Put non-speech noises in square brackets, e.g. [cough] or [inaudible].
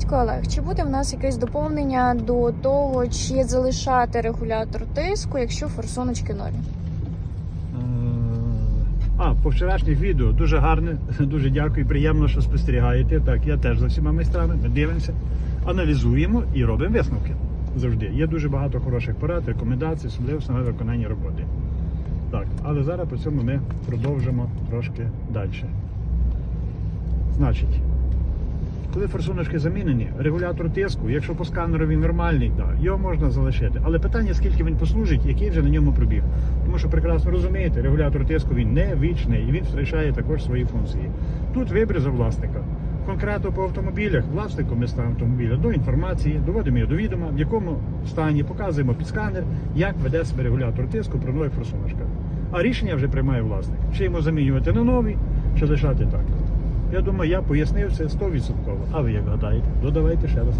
Дядько Олег, чи буде в нас якесь доповнення до того, чи залишати регулятор тиску, якщо форсуночки нові? Е, А, по вчорашніх відео дуже гарне, [laughs] дуже дякую, приємно, що спостерігаєте. Так, я теж за всіма майстрами. Ми дивимося, аналізуємо і робимо висновки. Завжди. Є дуже багато хороших порад, рекомендацій, особливо саме виконання роботи. Так, але зараз по цьому ми продовжимо трошки далі. Значить, коли форсуночки замінені, регулятор тиску, якщо по сканеру він нормальний, да, його можна залишити. Але питання, скільки він послужить, який вже на ньому пробіг. Тому що прекрасно розумієте, регулятор тиску він не вічний і він втрачає також свої функції. Тут вибір за власника. Конкретно по автомобілях, власником ми ставимо автомобіля до інформації, доводимо його до відома, в якому стані показуємо під сканер, як веде себе регулятор тиску при нових форсуночках. А рішення вже приймає власник. Чи йому замінювати на новий, чи лишати так. Я думаю, я пояснив це 100%. А ви як гадаєте? Додавайте ще раз.